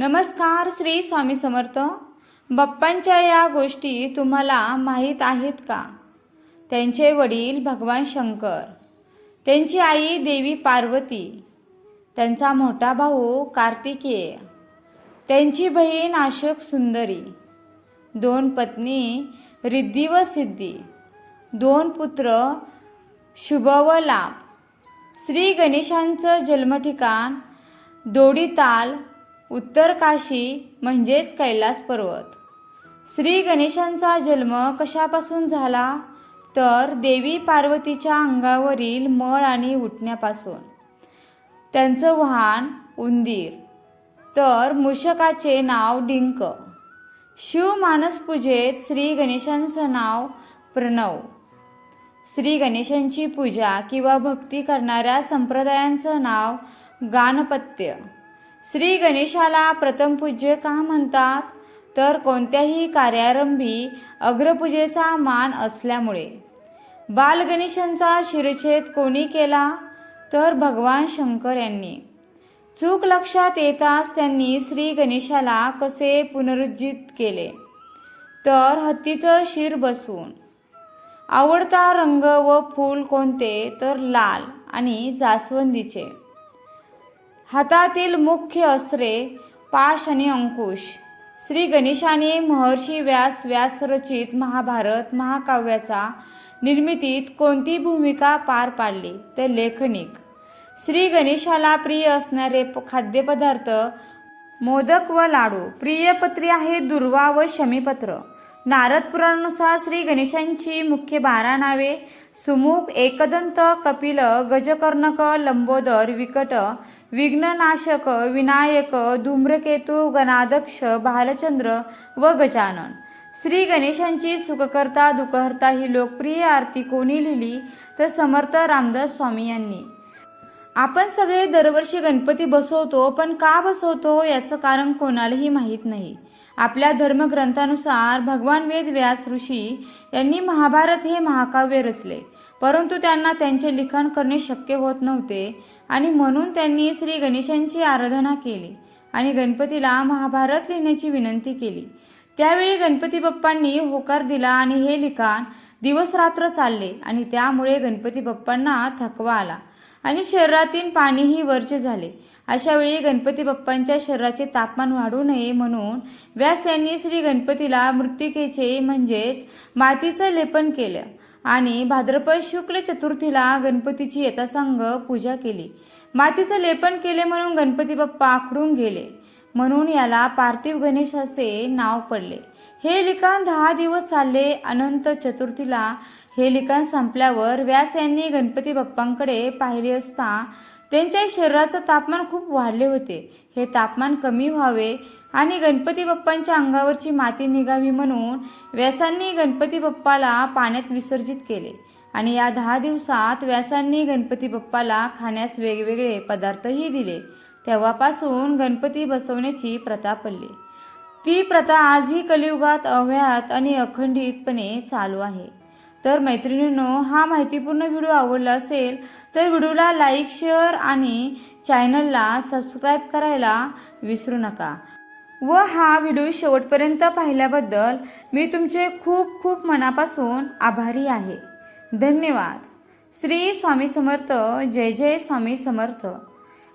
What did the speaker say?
नमस्कार श्री स्वामी समर्थ. बाप्पांच्या या गोष्टी तुम्हाला माहीत आहेत का? त्यांचे वडील भगवान शंकर त्यांची आई देवी पार्वती त्यांचा मोठा भाऊ कार्तिकेय त्यांची बहीण अशोक सुंदरी दोन पत्नी रिद्धी व सिद्धी दोन पुत्र शुभ व लाभ. श्री गणेशांचं जन्मठिकाण दोडीताल उत्तर काशी म्हणजेच कैलास पर्वत. श्री गणेशांचा जन्म कशापासून झाला? तर देवी पार्वतीच्या अंगावरील मळ आणि उठण्यापासून. त्यांचं वाहन उंदीर. तर मूषकाचे नाव डिंक. शिव मानसपूजेत श्री गणेशांचं नाव प्रणव. श्री गणेशांची पूजा किंवा भक्ती करणाऱ्या संप्रदायांचं नाव गाणपत्य श्री गणेशाला प्रथम पूज्य का म्हणतात? तर कोणत्याही कार्यारंभी अग्रपूजेचा मान असल्यामुळे. बालगणेशांचा शिरछेद कोणी केला? तर भगवान शंकर यांनी. चूक लक्षात येताच त्यांनी श्री गणेशाला कसे पुनरुज्जीत केले? तर हत्तीचं शिर बसवून. आवडता रंग व फूल कोणते? तर लाल आणि जास्वंदीचे. हातातील मुख्य अस्त्रे पाश आणि अंकुश. श्री गणेशाने महर्षी व्यास व्यासरचित महाभारत महाकाव्याचा निर्मितीत कोणती भूमिका पार पाडली? तर लेखनिक. श्री गणेशाला प्रिय असणारे प- खाद्यपदार्थ मोदक व लाडू. प्रियपत्री आहे दुर्वा व शमीपत्र. नारद पुराणानुसार श्री गणेशांची मुख्य बारा नावे सुमुख एकदंत कपिल गजकर्णक लंबोदर विकट विघ्ननाशक विनायक धूम्रकेतू गणाध्यक्ष भालचंद्र व गजानन. श्री गणेशांची सुखकर्ता दुखहर्ता ही लोकप्रिय आरती कोणी लिहिली? तर समर्थ रामदास स्वामी यांनी. आपण सगळे दरवर्षी गणपती बसवतो पण का बसवतो याचं कारण कोणालाही माहीत नाही. आपल्या धर्मग्रंथानुसार भगवान वेद व्यास ऋषी यांनी महाभारत हे महाकाव्य रचले. परंतु त्यांना त्यांचे लिखाण करणे शक्य होत नव्हते आणि म्हणून त्यांनी श्री गणेशांची आराधना केली आणि गणपतीला महाभारत लिहिण्याची विनंती केली. त्यावेळी गणपती बाप्पांनी होकार दिला आणि हे लिखाण दिवस रात्र चालले आणि त्यामुळे गणपती बाप्पांना थकवा आला. आणि शरीरातील पाणीही वर्ज्य झाले. अशा वेळी गणपती बाप्पांच्या शरीराचे तापमान वाढू नये म्हणून व्यास यांनी श्री गणपतीला मृत्तिकेचे म्हणजेच मातीचं लेपन केलं आणि भाद्रपद शुक्ल चतुर्थीला गणपतीची यथासांग पूजा केली. मातीचं लेपन केले म्हणून गणपती बाप्पा आखडून गेले. म्हणून याला पार्थिव गणेश असे नाव पडले. हे लिखाण दहा दिवस चालले. अनंत चतुर्थीला हे लिखाण संपल्यावर व्यास यांनी गणपती बाप्पांकडे पाहिले असता त्यांच्या शरीराचं तापमान खूप वाढले होते. हे तापमान कमी व्हावे आणि गणपती बाप्पांच्या अंगावरची माती निघावी म्हणून व्यासांनी गणपती बाप्पाला पाण्यात विसर्जित केले. आणि या दहा दिवसात व्यासांनी गणपती बाप्पाला खाण्यास वेगवेगळे पदार्थही दिले. तेव्हापासून गणपती बसवण्याची प्रथा पडली. ती प्रथा आजही कलियुगात अव्याहत आणि अखंडितपणे चालू आहे. तर मैत्रिणींनो हा माहितीपूर्ण व्हिडिओ आवडला असेल तर व्हिडिओला लाईक शेअर आणि चॅनलला सबस्क्राईब करायला विसरू नका. व हा व्हिडिओ शेवटपर्यंत पाहिल्याबद्दल मी तुमचे खूप खूप मनापासून आभारी आहे. धन्यवाद. श्री स्वामी समर्थ. जय जय स्वामी समर्थ.